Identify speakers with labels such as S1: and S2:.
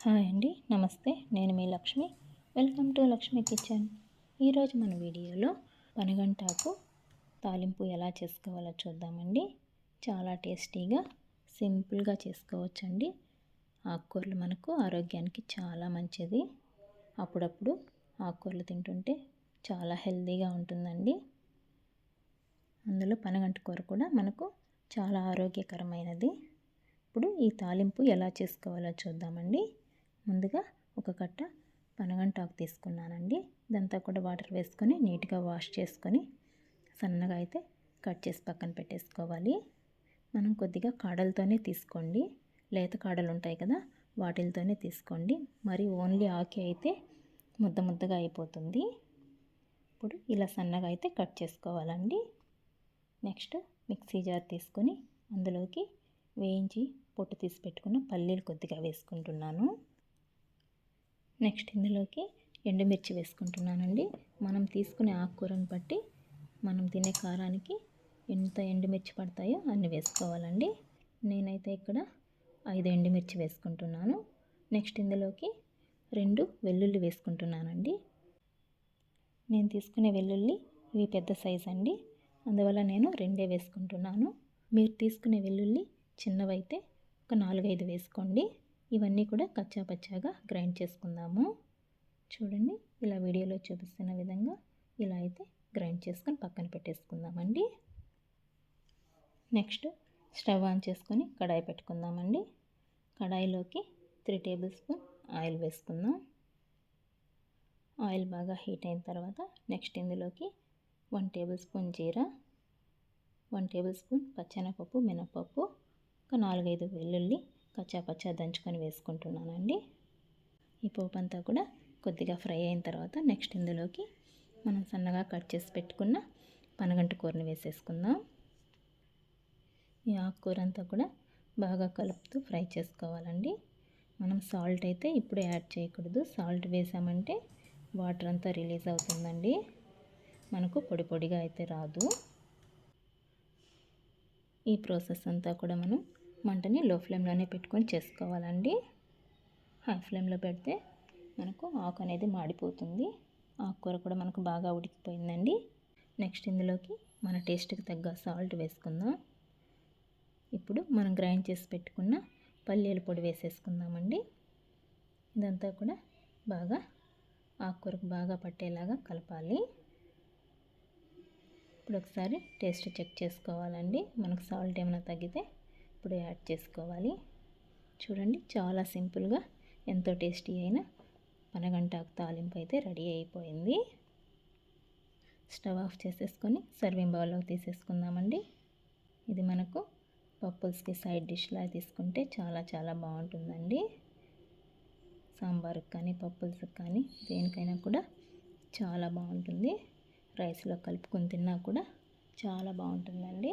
S1: Hi అండి నమస్తే. నేను మీ Lakshmi. Welcome to Lakshmi kitchen. ఈరోజు మన వీడియోలో పనగంటాకు తాలింపు ఎలా చేసుకోవాలో చూద్దామండి. చాలా టేస్టీగా సింపుల్గా చేసుకోవచ్చండి. ఆకుకూరలు మనకు ఆరోగ్యానికి చాలా మంచిది. అప్పుడప్పుడు ఆకుకూరలు తింటుంటే చాలా హెల్తీగా ఉంటుందండి. అందులో పనగంట కూర కూడా మనకు చాలా ఆరోగ్యకరమైనది. ఇప్పుడు ఈ తాలింపు ఎలా చేసుకోవాలో చూద్దామండి. ముందుగా ఒక కట్ట పనగంటాకు తీసుకున్నానండి. ఇదంతా కూడా వాటర్ వేసుకొని నీట్గా వాష్ చేసుకొని సన్నగా అయితే కట్ చేసి పక్కన పెట్టేసుకోవాలి. మనం కొద్దిగా కాడలతోనే తీసుకోండి. లేత కాడలు ఉంటాయి కదా వాటిలతోనే తీసుకోండి. మరి ఓన్లీ ఆకి అయితే ముద్ద ముద్దగా అయిపోతుంది. ఇప్పుడు ఇలా సన్నగా అయితే కట్ చేసుకోవాలండి. నెక్స్ట్ మిక్సీ జార్ తీసుకొని అందులోకి వేయించి పొట్టు తీసి పెట్టుకున్న పల్లీలు కొద్దిగా వేసుకుంటున్నాను. నెక్స్ట్ ఇందులోకి ఎండుమిర్చి వేసుకుంటున్నానండి. మనం తీసుకునే ఆకుకూరను బట్టి మనం తినే కారానికి ఎంత ఎండుమిర్చి పడతాయో అన్ని వేసుకోవాలండి. నేనైతే ఇక్కడ ఐదు ఎండుమిర్చి వేసుకుంటున్నాను. నెక్స్ట్ ఇందులోకి రెండు వెల్లుల్లి వేసుకుంటున్నానండి. నేను తీసుకునే వెల్లుల్లి ఇవి పెద్ద సైజ్ అండి. అందువల్ల నేను రెండే వేసుకుంటున్నాను. మీరు తీసుకునే వెల్లుల్లి చిన్నవైతే ఒక నాలుగైదు వేసుకోండి. ఇవన్నీ కూడా కచ్చాపచ్చాగా గ్రైండ్ చేసుకుందాము. చూడండి ఇలా వీడియోలో చూపిస్తున్న విధంగా ఇలా అయితే గ్రైండ్ చేసుకొని పక్కన పెట్టేసుకుందామండి. నెక్స్ట్ స్టవ్ ఆన్ చేసుకొని కడాయి పెట్టుకుందామండి. కడాయిలోకి త్రీ టేబుల్ స్పూన్ ఆయిల్ వేసుకుందాం. ఆయిల్ బాగా హీట్ అయిన తర్వాత నెక్స్ట్ ఇందులోకి వన్ టేబుల్ స్పూన్ జీరా వన్ టేబుల్ స్పూన్ పచ్చెనపప్పు మినపప్పు ఒక నాలుగైదు వెల్లుల్లి కచ్చా పచ్చా దంచుకొని వేసుకుంటున్నానండి. ఈ పోపు అంతా కూడా కొద్దిగా ఫ్రై అయిన తర్వాత నెక్స్ట్ ఇందులోకి మనం సన్నగా కట్ చేసి పెట్టుకున్న పనగంట కూరని వేసేసుకుందాం. ఈ ఆకుకూర అంతా కూడా బాగా కలుపుతూ ఫ్రై చేసుకోవాలండి. మనం సాల్ట్ అయితే ఇప్పుడు యాడ్ చేయకూడదు. సాల్ట్ వేసామంటే వాటర్ అంతా రిలీజ్ అవుతుందండి. మనకు పొడి పొడిగా అయితే రాదు. ఈ ప్రాసెస్ అంతా కూడా మనం మంటని లో ఫ్లేమ్లోనే పెట్టుకొని చేసుకోవాలండి. హై ఫ్లేమ్లో పెడితే మనకు ఆకు అనేది మాడిపోతుంది. ఆకుకూర కూడా మనకు బాగా ఉడికిపోయిందండి. నెక్స్ట్ ఇందులోకి మన టేస్ట్కి తగ్గ సాల్ట్ వేసుకుందాం. ఇప్పుడు మనం గ్రైండ్ చేసి పెట్టుకున్న పల్లీల పొడి వేసేసుకుందామండి. ఇదంతా కూడా బాగా ఆకుకూరకు బాగా పట్టేలాగా కలపాలి. ఇప్పుడు ఒకసారి టేస్ట్ చెక్ చేసుకోవాలండి. మనకు సాల్ట్ ఏమైనా తగ్గితే ఇప్పుడు యాడ్ చేసుకోవాలి. చూడండి చాలా సింపుల్గా ఎంతో టేస్టీ అయిన పనగంటాకు తాలింపు అయితే రెడీ అయిపోయింది. స్టవ్ ఆఫ్ చేసేసుకొని సర్వింగ్ బౌల్లోకి తీసేసుకుందామండి. ఇది మనకు పప్పుల్స్కి సైడ్ డిష్లా తీసుకుంటే చాలా చాలా బాగుంటుందండి. సాంబార్కి కానీ పప్పుల్స్కి కానీ దేనికైనా కూడా చాలా బాగుంటుంది. రైస్లో కలుపుకొని తిన్నా కూడా చాలా బాగుంటుందండి.